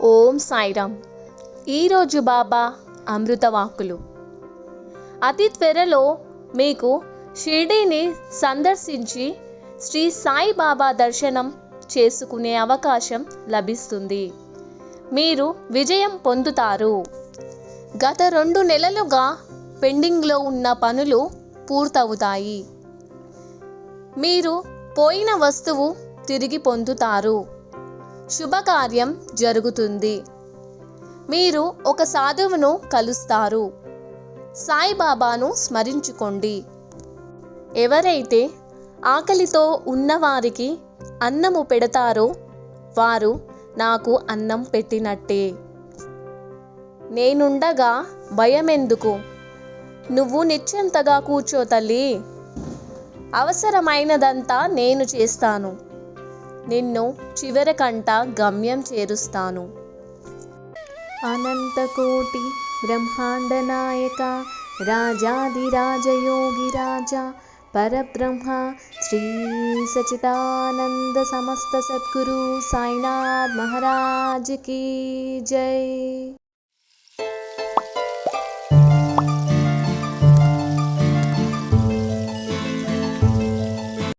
ఓం సాయిరామ్. ఈరోజు బాబా అమృతవాకులు. అతి త్వరలో మీకు షిర్డీని సందర్శించి శ్రీ సాయిబాబా దర్శనం చేసుకునే అవకాశం లభిస్తుంది. మీరు విజయం పొందుతారు. గత రెండు నెలలుగా పెండింగ్లో ఉన్న పనులు పూర్తవుతాయి. మీరు పోయిన వస్తువు తిరిగి పొందుతారు. శుభకార్యం జరుగుతుంది. మీరు ఒక సాధువును కలుస్తారు. సాయిబాబాను స్మరించుకోండి. ఎవరైతే ఆకలితో ఉన్నవారికి అన్నము పెడతారో వారు నాకు అన్నం పెట్టినట్టే. నేనుండగా భయమెందుకు? నువ్వు నిశ్చంతగా కూర్చో తల్లి. అవసరమైనదంతా నేను చేస్తాను. నిన్ను చివరకంట గమ్యం చేరుస్తాను. అనంతకోటి బ్రహ్మాండ నాయక రాజాదిరాజయోగిరాజ పరబ్రహ్మ శ్రీ సచిదానంద సమస్త సద్గురు సాయినాథ్ మహారాజ్ కీ జై.